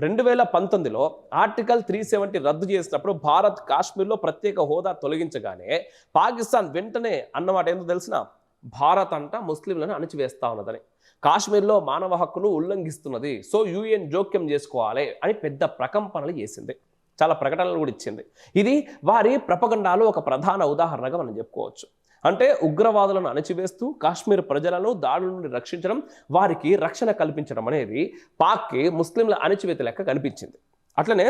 రెండు వేల పంతొమ్మిదిలో ఆర్టికల్ త్రీ సెవెంటీ రద్దు చేసినప్పుడు భారత్ కాశ్మీర్లో ప్రత్యేక హోదా తొలగించగానే పాకిస్తాన్ వెంటనే అన్నమాట ఏందో తెలిసిన? భారత్ అంట ముస్లింలను అణిచివేస్తా ఉన్నదని. కాశ్మీర్లో మానవ హక్కులు ఉల్లంఘిస్తున్నది. సో యూఎన్ జోక్యం చేసుకోవాలి అని పెద్ద ప్రకంపనలు చేసింది. చాలా ప్రకటనలు కూడా ఇచ్చింది. ఇది వారి ప్రపగండాలో ఒక ప్రధాన ఉదాహరణగా మనం చెప్పుకోవచ్చు. అంటే ఉగ్రవాదులను అణచివేస్తూ కాశ్మీర్ ప్రజలను దాడుల నుండి రక్షించడం వారికి రక్షణ కల్పించడం అనేది పాక్కి ముస్లింల అణచివేత లెక్క కనిపించింది. అట్లనే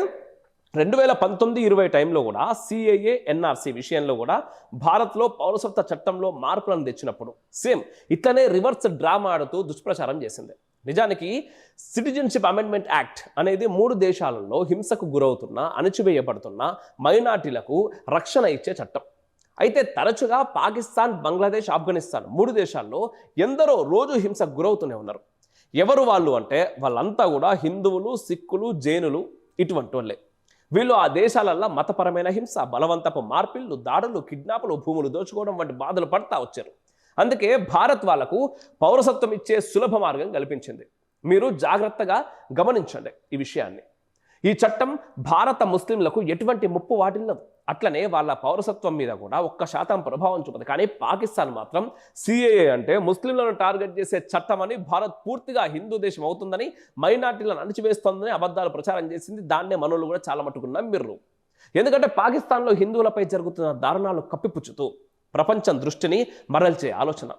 రెండు వేల పంతొమ్మిది ఇరవై టైంలో కూడా సిఏఏ ఎన్ఆర్సీ విషయంలో కూడా భారత్లో పౌరసత్వ చట్టంలో మార్పులను తెచ్చినప్పుడు సేమ్ ఇట్లనే రివర్స్ డ్రామా ఆడుతూ దుష్ప్రచారం చేసింది. నిజానికి సిటిజన్షిప్ అమెండ్మెంట్ యాక్ట్ అనేది మూడు దేశాలలో హింసకు గురవుతున్న అణచివేయబడుతున్న మైనార్టీలకు రక్షణ ఇచ్చే చట్టం. అయితే తరచుగా పాకిస్తాన్ బంగ్లాదేశ్ ఆఫ్ఘనిస్తాన్ మూడు దేశాల్లో ఎందరో రోజు హింసకు గురవుతూనే ఉన్నారు. ఎవరు వాళ్ళు అంటే వాళ్ళంతా కూడా హిందువులు సిక్కులు జైనులు ఇటువంటి వాళ్ళే వీళ్ళు ఆ దేశాలల్లో మతపరమైన హింస బలవంతపు మార్పిళ్ళు దాడులు కిడ్నాపులు భూములు దోచుకోవడం వంటి బాధలు పడతా వచ్చారు. అందుకే భారత్ వాళ్ళకు పౌరసత్వం ఇచ్చే సులభ మార్గం కల్పించింది. మీరు జాగ్రత్తగా గమనించండి ఈ విషయాన్ని. ఈ చట్టం భారత ముస్లింలకు ఎటువంటి ముప్పు వాటిల్లదు. అట్లనే వాళ్ళ పౌరసత్వం మీద కూడా ఒక్క శాతం ప్రభావం చూపదు. కానీ పాకిస్తాన్ మాత్రం సిఏఏ అంటే ముస్లింలను టార్గెట్ చేసే చట్టం అని భారత్ పూర్తిగా హిందూ దేశం అవుతుందని మైనార్టీలను అణచివేస్తోందని అబద్ధాలు ప్రచారం చేసింది దాన్నే మనోళ్ళు కూడా చాలా మటుకు నమ్మిర్రు. ఎందుకంటే పాకిస్తాన్లో హిందువులపై జరుగుతున్న దారుణాలు కప్పిపుచ్చుతూ ప్రపంచం దృష్టిని మరల్చే ఆలోచన.